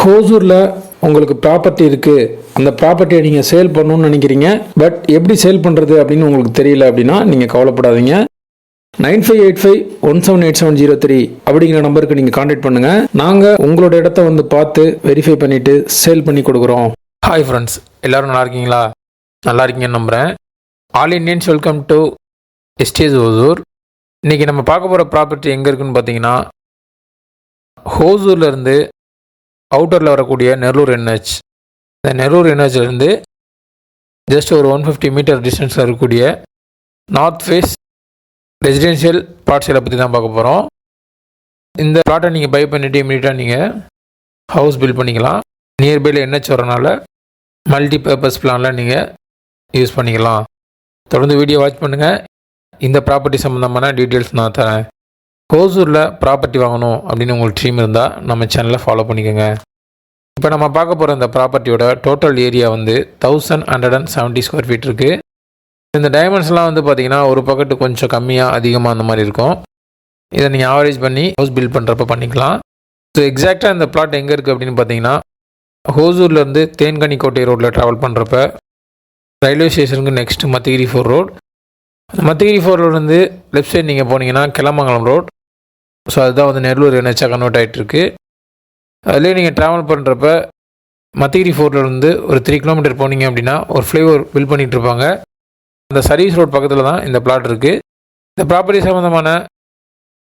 ஹோசூரில் உங்களுக்கு ப்ராப்பர்ட்டி இருக்குது அந்த ப்ராப்பர்ட்டியை நீங்கள் சேல் பண்ணணும்னு நினைக்கிறீங்க. பட் எப்படி சேல் பண்ணுறது அப்படின்னு உங்களுக்கு தெரியல அப்படின்னா நீங்கள் கவலைப்படாதீங்க. Nine five eight five one seven eight seven zero three அப்படிங்கிற நம்பருக்கு நீங்கள் காண்டாக்ட் பண்ணுங்கள் நாங்கள் உங்களோட இடத்த வந்து பார்த்து வெரிஃபை பண்ணிவிட்டு சேல் பண்ணி கொடுக்குறோம். ஹாய் ஃப்ரெண்ட்ஸ் எல்லோரும் நல்லா இருக்கீங்களா? நல்லா இருக்கீங்கன்னு நம்புகிறேன் all Indians welcome to stage Hosur இன்றைக்கி நம்ம பார்க்க போகிற ப்ராப்பர்ட்டி எங்கே இருக்குன்னு பார்த்தீங்கன்னா ஹோசூர்லேருந்து அவுட்டரில் வரக்கூடிய நெல்லூர் என்ஹெச் இந்த நெரூர் என்ஹெச்லேருந்து ஜஸ்ட் ஒரு ஒன் ஃபிஃப்டி மீட்டர் டிஸ்டன்ஸில் இருக்கக்கூடிய நார்த் ஃபேஸ் ரெசிடென்ஷியல் பார்ட்ஸில் பற்றி தான் பார்க்க போகிறோம் இந்த பிளாட்டை நீங்கள் பை பண்ணிவிட்டு இமீடியட்டாக நீங்கள் ஹவுஸ் பில்ட் பண்ணிக்கலாம். நியர்பையில் என்ஹெச் வரனால மல்டி பர்பஸ் பிளானில் நீங்கள் யூஸ் பண்ணிக்கலாம். தொடர்ந்து வீடியோ வாட்ச் பண்ணுங்கள் இந்த ப்ராப்பர்ட்டி சம்மந்தமான டீட்டெயில்ஸ் நான் தரேன். ஹோசூரில் ப்ராப்பர்ட்டி வாங்கணும் அப்படின்னு உங்களுக்கு ட்ரீம் இருந்தால் நம்ம சேனலை ஃபாலோ பண்ணிக்கோங்க. இப்போ நம்ம பார்க்க போகிற இந்த ப்ராப்பர்ட்டியோட டோட்டல் ஏரியா வந்து thousand hundred and seventy square feet இருக்குது இந்த டைமண்ட்ஸ்லாம் வந்து பார்த்தீங்கன்னா ஒரு பக்கெட்டு கொஞ்சம் கம்மியாக அதிகமாக அந்த மாதிரி இருக்கும். இதை நீங்கள் ஆவரேஜ் பண்ணி ஹவுஸ் பில்ட் பண்ணுறப்ப பண்ணிக்கலாம். ஸோ எக்ஸாக்டாக இந்த பிளாட் எங்கே இருக்குது அப்படின்னு பார்த்தீங்கன்னா ஹோசூர்லேருந்து தேன்கனிக்கோட்டை ரோட்டில் ட்ராவல் பண்ணுறப்ப ரயில்வே ஸ்டேஷனுக்கு next Mathigiri four road Mathigiri four ரோட்லேருந்து லெஃப்ட் சைடு நீங்கள் போனீங்கன்னா கிளமங்கலம் ரோட் ஸோ அதுதான் வந்து நெல்லூர் என்ஹெச்சாக கன்வெர்ட் ஆகிட்டு இருக்கு அதுலேயே நீங்கள் ட்ராவல் பண்ணுறப்ப மத்திகிரி ஃபோர்ட்லேருந்து ஒரு த்ரீ கிலோமீட்டர் போனீங்க அப்படின்னா ஒரு ஃப்ளைஓவர் பில் பண்ணிகிட்டு இருப்பாங்க. அந்த சர்வீஸ் ரோட் பக்கத்தில் தான் இந்த பிளாட் இருக்குது இந்த ப்ராப்பர்ட்டி சம்மந்தமான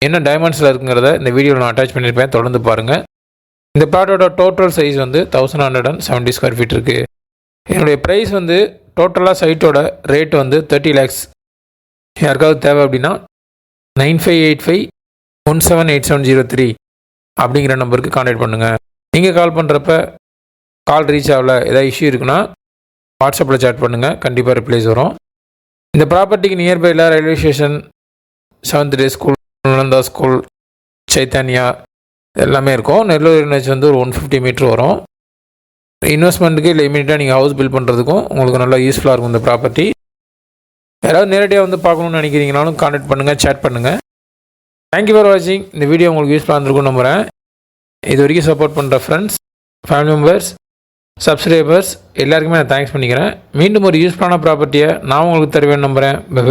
என்ன டைமண்ட்ஸில் இருக்குங்கிறத இந்த வீடியோவில் நான் அட்டாச் பண்ணியிருப்பேன். தொடர்ந்து பாருங்கள் இந்த பிளாட்டோட டோட்டல் சைஸ் வந்து thousand hundred and seventy square feet இருக்குது என்னுடைய ப்ரைஸ் வந்து டோட்டலாக சைட்டோட ரேட் வந்து தேர்ட்டி லேக்ஸ் யாருக்காவது தேவை அப்படின்னா nine five eight five one seven eight seven zero three அப்படிங்கிற நம்பருக்கு காண்டாக்ட் பண்ணுங்கள் நீங்கள் கால் பண்ணுறப்ப கால் ரீச் ஆகல ஏதாவது இஷ்யூ இருக்குன்னா வாட்ஸ்அப்பில் சேட் பண்ணுங்கள் கண்டிப்பாக ரிப்ளைஸ் வரும். இந்த ப்ராப்பர்ட்டிக்கு நியர்பையில் railway station seventh day school Nalanda school Chaitanya எல்லாமே இருக்கும். நெல்லூர் யூனிவர்ஸ் வந்து ஒரு ஒன் ஃபிஃப்டி மீட்ரு வரும். இன்வெஸ்ட்மெண்ட்டுக்கு இல்லை இமீடியட்டாக நீங்கள் ஹவுஸ் பில்ட் பண்ணுறதுக்கும் உங்களுக்கு நல்லா யூஸ்ஃபுல்லாக இருக்கும் இந்த ப்ராப்பர்ட்டி யாராவது நேரடியாக வந்து பார்க்கணுன்னு நினைக்கிறீங்கனாலும் காண்டாக்ட் பண்ணுங்கள் சேட் பண்ணுங்கள் தேங்க்யூ ஃபார் வாட்சிங் இந்த வீடியோ உங்களுக்கு யூஸ்ஃபுல்லாக இருந்திருக்கும் நம்புகிறேன் இது வரைக்கும் சப்போர்ட் பண்ணுற ஃப்ரெண்ட்ஸ் ஃபேமிலி மெம்பர்ஸ் சப்ஸ்கிரைபர்ஸ் எல்லாருக்குமே நான் தேங்க்ஸ் பண்ணிக்கிறேன். மீண்டும் ஒரு யூஸ்ஃபுல்லான ப்ராப்பர்ட்டியை நான் உங்களுக்கு தருவேன் நம்புகிறேன் பை